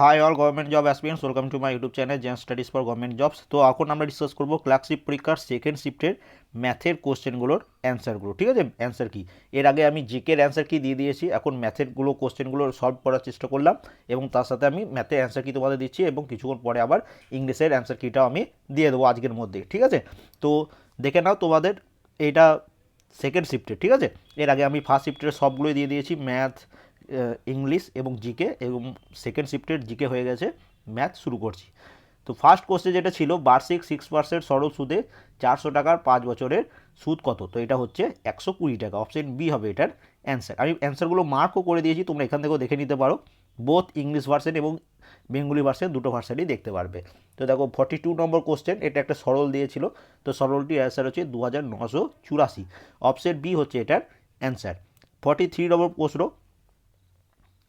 Hi all government job aspirants welcome to my YouTube channel Zen Studies for government jobs তো এখন আমরা discuss করব clerkship পরীক্ষার second শিফটের ম্যাথের কোশ্চেনগুলোর অ্যান্সারগুলো ঠিক আছে? অ্যান্সার কি? এর আগে আমি জিকের অ্যান্সার কি দিয়ে দিয়েছি, এখন ম্যাথেরগুলো কোশ্চেনগুলো সলভ করার চেষ্টা করলাম, এবং তার সাথে আমি ম্যাথের অ্যান্সার কি তোমাদের দিচ্ছি, এবং কিছুক্ষণ পরে আবার ইংলিশের অ্যান্সার কিটাও আমি দিয়ে দেবো আজকের মধ্যে, ঠিক আছে? তো দেখে নাও তোমাদের এটা সেকেন্ড শিফটে ঠিক আছে? এর আগে আমি ফার্স্ট শিফটের সবগুলোই দিয়ে দিয়েছি ম্যাথ ইংলিশ এবং জিকে এবং সেকেন্ড শিফটের জিকে হয়ে গেছে। ম্যাথ শুরু করছি। তো ফার্স্ট কোর্সে যেটা ছিল, বার্ষিক সিক্স পার্সেন্ট সরল সুদে চারশো টাকার পাঁচ বছরের সুদ কত? তো এটা হচ্ছে একশো কুড়ি টাকা। অপশন বি হবে এটার অ্যান্সার আমি অ্যান্সারগুলো মার্কও করে দিয়েছি, তোমরা এখান থেকেও দেখে নিতে পারো। বোথ ইংলিশ ভার্সন এবং বেঙ্গলি ভার্সন দুটো ভার্সনই দেখতে পারবে। তো দেখো ফর্টি টু নম্বর কোশ্চেন এটা একটা সরল দিয়েছিল। তো সরলটির অ্যান্সার হচ্ছে দু হাজার নশো চুরাশি। অপশন বি হচ্ছে এটার অ্যান্সার ফর্টি থ্রি নম্বর প্রশ্ন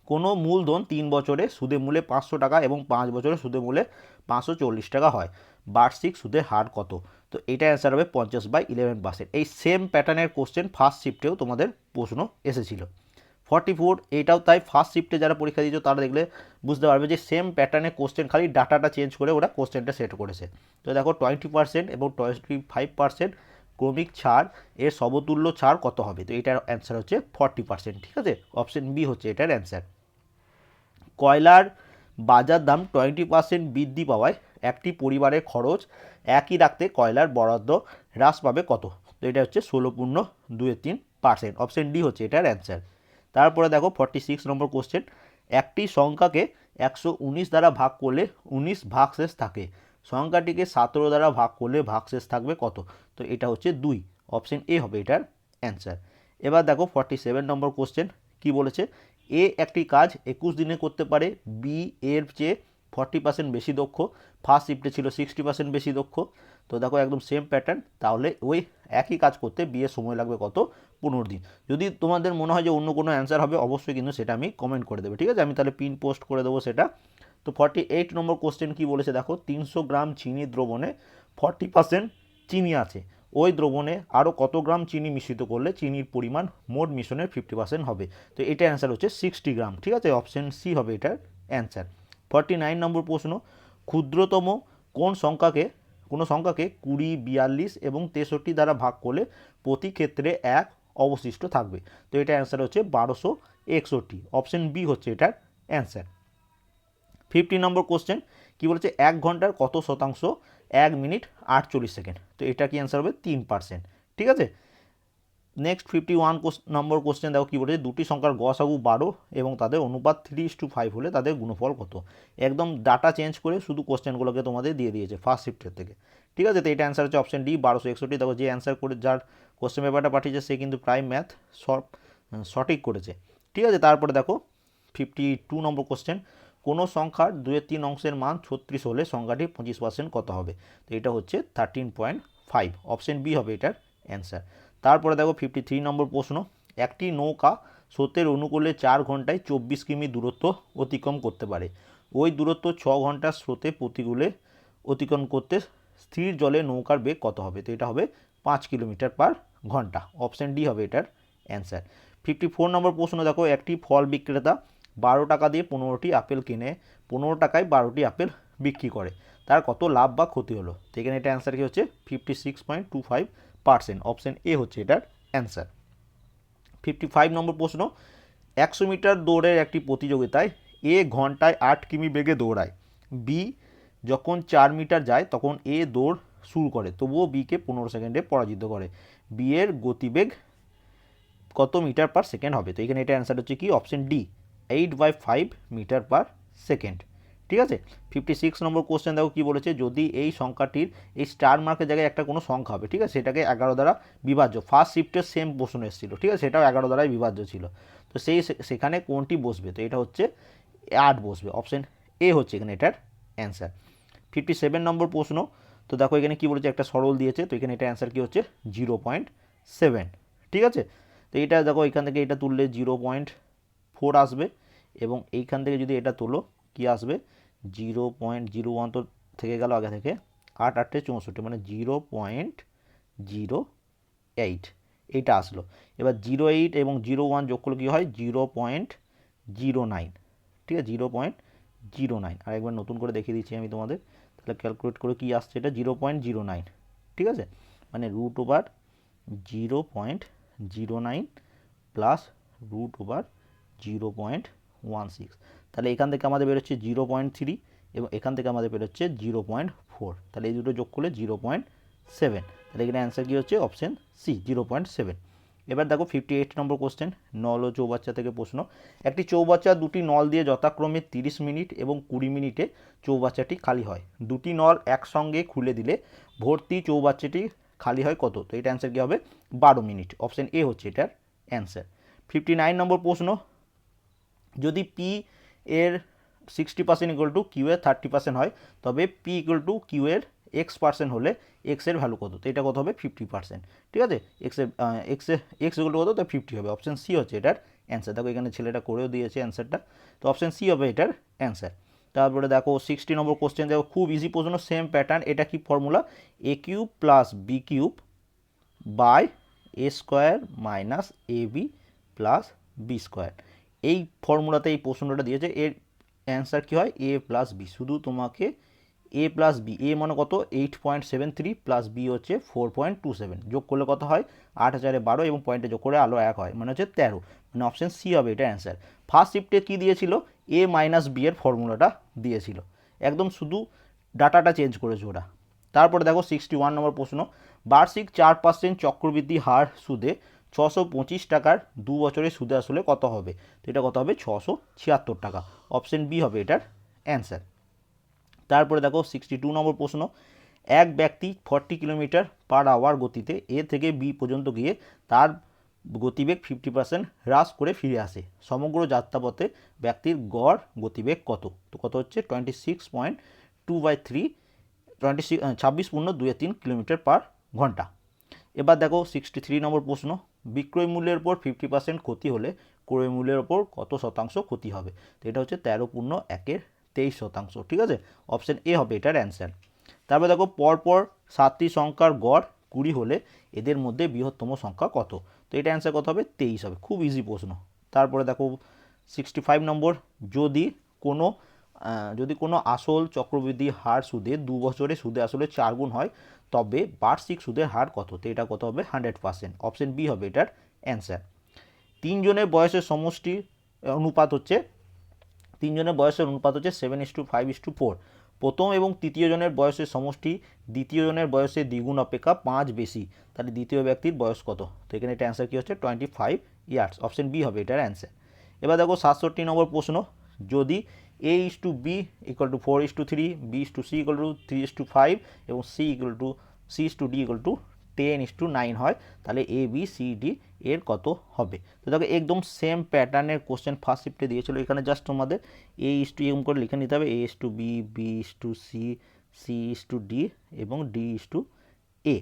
কোনো মূলধন তিন বছরে সুদে মূলে পাঁচশো টাকা এবং পাঁচ বছরে সুদে মূলে পাঁচশো চল্লিশ টাকা হয়। বার্ষিক সুদের হার কত? তো এটা অ্যান্সার হবে পঞ্চাশ বাই ইলেভেন পার্সেন্ট এই সেম প্যাটার্নের কোশ্চেন ফার্স্ট শিফটেও তোমাদের প্রশ্ন এসেছিল। ফর্টি ফোর এইটাও তাই ফার্স্ট শিফটে যারা পরীক্ষা দিয়েছ তারা দেখলে বুঝতে পারবে যে সেম প্যাটার্নের কোশ্চেন খালি ডাটাটা চেঞ্জ করে ওরা কোশ্চেনটা সেট করেছে। তো দেখো টোয়েন্টি পার্সেন্ট এবং টোয়েন্টি ফাইভ পার্সেন্ট ক্রমিক ছাড়, এর সমতুল্য ছাড় কত হবে? তো এটার অ্যান্সার হচ্ছে ফর্টি পার্সেন্ট ঠিক আছে? অপশন বি হচ্ছে এটার অ্যান্সার কয়লার বাজার দাম টোয়েন্টি পার্সেন্ট বৃদ্ধি পাওয়ায় একটি পরিবারের খরচ একই রাখতে কয়লার বরাদ্দ হ্রাস পাবে কত? তো এটা হচ্ছে ষোলো পূর্ণ দুয়ে তিন পার্সেন্ট। অপশন ডি হচ্ছে এটার অ্যান্সার। তারপরে দেখো ফর্টি সিক্স নম্বর কোশ্চেন। একটি সংখ্যাকে একশো উনিশ দ্বারা ভাগ করলে উনিশ ভাগশেষ থাকে। সংখ্যাটিকে সতেরো দ্বারা ভাগ করলে ভাগশেষ থাকবে কত? তো এটা হচ্ছে দুই। অপশান এ হবে এটার অ্যান্সার। এবার দেখো ফর্টি সেভেন নম্বর কোশ্চেন কি বলেছে? এ একটি কাজ একুশ দিনে করতে পারে, বি এর চেয়ে ফর্টি পার্সেন্ট বেশি দক্ষ, ফার্স্ট শিফটে ছিল সিক্সটি পার্সেন্ট বেশি দক্ষ। তো দেখো একদম সেম প্যাটার্ন তাহলে ওই একই কাজ করতে বিয়ের সময় লাগবে কত? পনেরো দিন। যদি তোমাদের মনে হয় যে অন্য কোনো অ্যান্সার হবে, অবশ্যই কিন্তু সেটা আমি কমেন্ট করে দেবে, ঠিক আছে? আমি তাহলে পিন পোস্ট করে দেবো সেটা। তো ফর্টি এইট নম্বর কোশ্চেন কী বলেছে দেখো? তিনশো গ্রাম চিনি দ্রবণে ফর্টি পার্সেন্ট চিনি আছে। ওই দ্রবণে আরও কত গ্রাম চিনি মিশ্রিত করলে চিনির পরিমাণ মোট মিশ্রণের ফিফটি পার্সেন্ট হবে? তো এটা অ্যান্সার হচ্ছে সিক্সটি গ্রাম, ঠিক আছে? অপশন সি হবে এটার অ্যান্সার ফর্টি নাইন নম্বর প্রশ্ন, ক্ষুদ্রতম কোন সংখ্যাকে, কোনো সংখ্যাকে কুড়ি, বিয়াল্লিশ এবং তেষট্টি দ্বারা ভাগ করলে প্রতি ক্ষেত্রে এক অবশিষ্ট থাকবে? তো এটা অ্যান্সার হচ্ছে বারোশো একষট্টি। অপশন বি হচ্ছে এটার অ্যান্সার ফিফটি নম্বর কোশ্চেন কী বলেছে? এক ঘণ্টার কত শতাংশ? এক মিনিট আটচল্লিশ সেকেন্ড। তো এটা কি অ্যান্সার হবে? তিন পার্সেন্ট ঠিক আছে? নেক্সট ফিফটি ওয়ান নম্বর কোশ্চেন দেখো কী বলেছে? দুটি সংখ্যার গসাগু বারো এবং তাদের অনুপাত থ্রি ইস টু ফাইভ হলে তাদের গুণফল কত? একদম ডাটা চেঞ্জ করে শুধু কোশ্চেনগুলোকে তোমাদের দিয়ে দিয়েছে ফার্স্ট শিফটের থেকে। ঠিক আছে? তো এটা অ্যান্সার হচ্ছে অপশন ডি বারোশো একষট্টি। দেখো যে অ্যান্সার করে যার কোশ্চেন পেপারটা পাঠিয়েছে, সে কিন্তু প্রায় ম্যাথ সঠিক করেছে। ঠিক আছে? তারপরে দেখো ফিফটি টু নম্বর কোশ্চেন কোনো সংখ্যার দুয়ের তিন অংশের মান ছত্রিশ হলে সংখ্যাটি পঁচিশ পার্সেন্ট কত হবে? তো এটা হচ্ছে thirteen point five option B হবে এটার অ্যান্সার তারপরে দেখো ফিফটি থ্রি নম্বর প্রশ্ন। একটি নৌকা স্রোতের অনুকূলে চার ঘন্টায় চব্বিশ কিমি দূরত্ব অতিক্রম করতে পারে। ওই দূরত্ব ছ ঘণ্টা স্রোতে প্রতিকূলে অতিক্রম করতে স্থির জলে নৌকার বেগ কত হবে? তো এটা হবে পাঁচ কিলোমিটার পার ঘণ্টা। অপশান ডি হবে এটার অ্যান্সার ফিফটি ফোর নম্বর প্রশ্ন দেখো। একটি ফল বিক্রেতা বারো টাকা দিয়ে পনেরোটি আপেল কিনে পনেরো টাকায় বারোটি আপেল বিক্রি করে। তার কত লাভ বা ক্ষতি হলো? তো এখানে এটা অ্যান্সার কি হচ্ছে? Fifty six point two five percent option A হচ্ছে এটার অ্যান্সার ফিফটি ফাইভ নম্বর প্রশ্ন, একশো মিটার দৌড়ের একটি প্রতিযোগিতায় এ ঘন্টায় আট কিমি বেগে দৌড়ায়। বি যখন চার মিটার যায়, তখন এ দৌড় শুরু করে, তবুও বিকে পনেরো সেকেন্ডে পরাজিত করে। বি এর গতিবেগ কত মিটার পার সেকেন্ড হবে? তো এখানে এটা অ্যান্সার হচ্ছে কি? Option D eight by five metre per second ঠিক আছে? ফিফটি সিক্স নম্বর কোশ্চেন দেখো কী বলেছে? যদি এই সংখ্যাটির এই স্টার মার্কের জায়গায় একটা কোনো সংখ্যা হবে, ঠিক আছে? সেটাকে এগারো দ্বারা বিভাজ্য। ফার্স্ট শিফটের সেম প্রশ্ন এসেছিল, ঠিক আছে? সেটাও এগারো দ্বারাই বিভাজ্য ছিল। তো সেই সেখানে কোনটি বসবে? তো এটা হচ্ছে আট বসবে। অপশন এ হচ্ছে এখানে এটার অ্যান্সার ফিফটি সেভেন নম্বর প্রশ্ন, তো দেখো এখানে কী বলেছে? একটা সরল দিয়েছে, তো এখানে এটা অ্যান্সার কী হচ্ছে? জিরো পয়েন্ট সেভেন ঠিক আছে? তো এটা দেখো এখান থেকে এটা তুললে জিরো পয়েন্ট ফোর আসবে এবং এইখান থেকে যদি এটা তোলো, কী আসবে? জিরো পয়েন্ট জিরো ওয়ান তো থেকে গেল আগে থেকে। আট আটটে চৌষট্টি মানে জিরো পয়েন্ট জিরো এইট। এইটা আসলো। এবার জিরো এইট এবং জিরো ওয়ান যোগ করলে কী হয়? Zero point zero nine. ঠিক আছে? Zero point zero nine. আর একবার নতুন করে দেখিয়ে দিচ্ছি আমি তোমাদের। তাহলে ক্যালকুলেট করে কি আসছে এটা? Zero point zero nine. ঠিক আছে? মানে root over zero point zero nine plus root over zero point one six. তাহলে এখান থেকে আমাদের বেরোচ্ছে জিরো পয়েন্ট থ্রি এবং এখান থেকে আমাদের বেরোচ্ছে জিরো পয়েন্ট ফোর। তাহলে এই দুটো যোগ করলে জিরো পয়েন্ট সেভেন। তাহলে এখানে অ্যান্সার কী হচ্ছে? Option C zero point seven. এবার দেখো ফিফটি এইট নম্বর কোশ্চেন নল ও চৌবাচ্চা থেকে প্রশ্ন। একটি চৌবাচ্চা দুটি নল দিয়ে যথাক্রমে তিরিশ মিনিট এবং কুড়ি মিনিটে চৌবাচ্চাটি খালি হয়। দুটি নল একসঙ্গে খুলে দিলে ভর্তি চৌবাচ্চাটি খালি হয় কত? তো এটা অ্যান্সার কী হবে? বারো মিনিট। অপশান এ হচ্ছে এটার অ্যান্সার ফিফটি নাইন নম্বর প্রশ্ন যদি পি এর sixty percent equal to Q এর থার্টি পার্সেন্ট হয়, তবে পি ইকুয়াল টু কিউ এর এক্স পার্সেন্ট হলে এক্সের ভ্যালু কত? তো এটা কত হবে? ফিফটি পার্সেন্ট ঠিক আছে? এক্সের এক্স এক্স ইকুয়াল টু কত? তো ফিফটি হবে। অপশান সি হচ্ছে এটার অ্যান্সার দেখো এখানে ছেলেটা করেও দিয়েছে অ্যান্সারটা তো অপশান সি হবে এটার অ্যান্সার তারপরে দেখো সিক্সটি নম্বর কোশ্চেন দেখো, খুব ইজি প্রশ্ন সেম প্যাটার্ন এটা কি formula A cube plus B cube by A square minus A B plus B square এই ফর্মুলাতে এই প্রশ্নটা দিয়েছে, এর অ্যান্সার কী হয়? এ প্লাস বি শুধু তোমাকে এ প্লাস বি এ মানে কত? Eight point seven three plus B হচ্ছে ফোর পয়েন্ট টু সেভেন যোগ করলে কত হয়? আট হাজারে বারো এবং পয়েন্টে যোগ করে আলো এক হয় মানে হচ্ছে তেরো। মানে অপশান সি হবে এটা অ্যান্সার ফার্স্ট শিফটে কী দিয়েছিল? এ মাইনাস বি এর ফর্মুলাটা দিয়েছিল। একদম শুধু ডাটাটা চেঞ্জ করেছে ওরা। তারপরে দেখো সিক্সটি ওয়ান নম্বর প্রশ্ন। বার্ষিক চার পার্সেন্ট চক্রবৃদ্ধি হার সুদে ছশো পঁচিশ টাকার দু বছরে সুদে আসলে কত হবে? তো এটা কত হবে? ছশো ছিয়াত্তর টাকা। অপশন বি হবে এটার অ্যান্সার তারপরে দেখো সিক্সটি টু নম্বর প্রশ্ন। এক ব্যক্তি ফর্টি কিলোমিটার পার আওয়ার গতিতে এ থেকে বি পর্যন্ত গিয়ে তার গতিবেগ ফিফটি পার্সেন্ট হ্রাস করে ফিরে আসে। সমগ্র যাত্রাপথে ব্যক্তির গড় গতিবেগ কত? তো কত হচ্ছে? Twenty six point two by three twenty six ছাব্বিশ পূর্ণ দুই তিন কিলোমিটার পার ঘণ্টা। এবার দেখো সিক্সটি থ্রি নম্বর প্রশ্ন। বিক্রয় মূল্যের উপর ফিফটি পার্সেন্ট ক্ষতি হলে ক্রয় মূল্যের ওপর কত শতাংশ ক্ষতি হবে? তো এটা হচ্ছে তেরো পূর্ণ একের তেইশ শতাংশ, ঠিক আছে? অপশান এ হবে এটার অ্যান্সার তারপরে দেখো, পরপর সাতটি সংখ্যার গড় কুড়ি হলে এদের মধ্যে বৃহত্তম সংখ্যা কত? তো এটা অ্যান্সার কত হবে? তেইশ হবে। খুব ইজি প্রশ্ন। তারপরে দেখো সিক্সটি ফাইভ নম্বর, যদি কোনো যদি কোনো আসল চক্রবৃদ্ধি হার সুদে দু বছরে সুদে আসলে চার গুণ হয় তবে বার্ষিক সুদের হার কত? তো এটা কত হবে? হান্ড্রেড পার্সেন্ট অপশন বি হবে এটার অ্যান্সার তিনজনের বয়সের সমষ্টি আহ, অনুপাত হচ্ছে তিনজনের বয়সের অনুপাত হচ্ছে seven is to five is to four প্রথম এবং তৃতীয় জনের বয়সের সমষ্টি দ্বিতীয় জনের বয়সের দ্বিগুণ অপেক্ষা পাঁচ বেশি। তাহলে দ্বিতীয় ব্যক্তির বয়স কত? তো এখানে এটা অ্যান্সার কী হচ্ছে? Twenty five years option B হবে এটার অ্যান্সার এবার দেখো সাতষট্টি নম্বর প্রশ্ন। যদি A is to B equal to four is to three B is to C equal to three is to five এবং C equal to C is to D equal to ten is to nine হয় তাহলে A B C D এর কত হবে তো দেখো একদম same প্যাটার্নের কোশ্চেন ফার্স্ট শিফটে দিয়েছিল এখানে জাস্ট তোমাদের এ ইস টু এম করে লিখে নিতে হবে A is to B B is to C C is to D এবং ডি ইস টু এ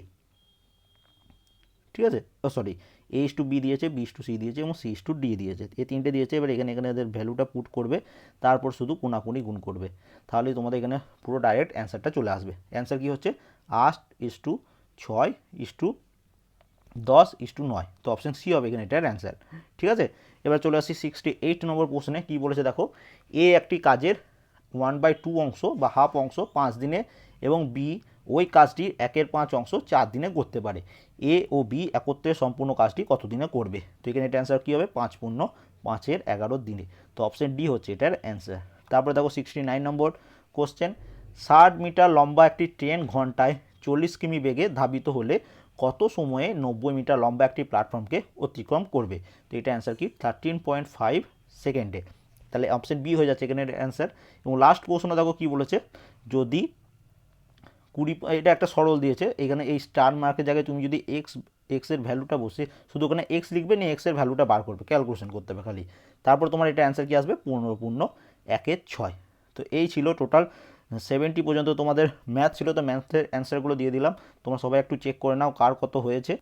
ঠিক আছে ও sorry A is to B দিয়েছে বি টু সি দিয়েছে এবং সি টু ডি দিয়েছে। এই তিনটে দিয়েছে, এবার এখানে এখানে এদের ভ্যালুটা পুট করবে, তারপর শুধু কোনাকুনি গুণ করবে। তাহলে তোমাদের এখানে পুরো ডাইরেক্ট অ্যান্সারটা চলে আসবে। অ্যান্সার কী হচ্ছে? আট ইস টু ছয় ইস টু দশ ইস টু নয়। তো অপশান সি হবে এখানে এটার অ্যান্সার ঠিক আছে? এবার চলে আসি সিক্সটি এইট নম্বর প্রশ্নে কী বলেছে দেখো? এ একটি কাজের ওয়ান বাই টু অংশ বা হাফ অংশ পাঁচ দিনে এবং বি ওই কাজটি একের পাঁচ অংশ চার দিনে করতে পারে। এ ও বি একত্রে সম্পূর্ণ কাজটি কত দিনে করবে? তো এখানে এটা অ্যান্সার কী হবে? পাঁচ পূর্ণ পাঁচের এগারো দিনে। তো অপশান ডি হচ্ছে এটার অ্যান্সার তারপরে দেখো সিক্সটি নাইন নম্বর কোশ্চেন ষাট মিটার লম্বা একটি ট্রেন ঘন্টায় চল্লিশ কিমি বেগে ধাবিত হলে কত সময়ে নব্বই মিটার লম্বা একটি প্ল্যাটফর্মকে অতিক্রম করবে? তো এটা অ্যান্সার কি? থার্টিন পয়েন্ট ফাইভ সেকেন্ডে তাহলে অপশন বি হয়ে যাচ্ছে এখানে অ্যান্সার এবং লাস্ট প্রশ্ন দেখো কী বলেছে? যদি কুড়ি এটা একটা সরল দিয়েছে। এখানে এই স্টার মার্কের জায়গায় তুমি যদি এক্স এক্সের ভ্যালুটা বসে, শুধু ওখানে এক্স লিখবে নিয়ে এক্সের ভ্যালুটা বার করবে ক্যালকুলেশন করতে হবে খালি। তারপর তোমার এটা অ্যান্সার কী আসবে? পনেরো পূর্ণ একের ছয়। তো এই ছিল টোটাল সেভেন্টি পর্যন্ত তোমাদের ম্যাথ ছিল, তো ম্যাথের অ্যান্সারগুলো দিয়ে দিলাম। তোমরা সবাই একটু চেক করে নাও কার কত হয়েছে।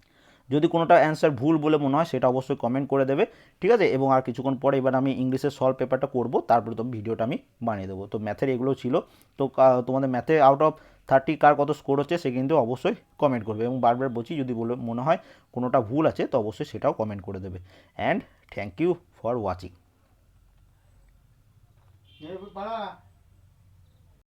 যদি কোনোটা অ্যান্সার ভুল বলে মনে হয়, সেটা অবশ্যই কমেন্ট করে দেবে, ঠিক আছে? এবং আর কিছুক্ষণ পরে এবার আমি ইংলিশের সলভ পেপারটা করব, তারপরে তো ভিডিওটা আমি বানিয়ে দেবো। তো ম্যাথের এগুলো ছিল। তো তোমাদের ম্যাথে আউট অফ থার্টি কার কত স্কোর হচ্ছে, সে কিন্তু অবশ্যই কমেন্ট করবে। এবং বারবার বলছি, যদি বলে মনে হয় কোনোটা ভুল আছে, তো অবশ্যই সেটাও কমেন্ট করে দেবে। And thank you for watching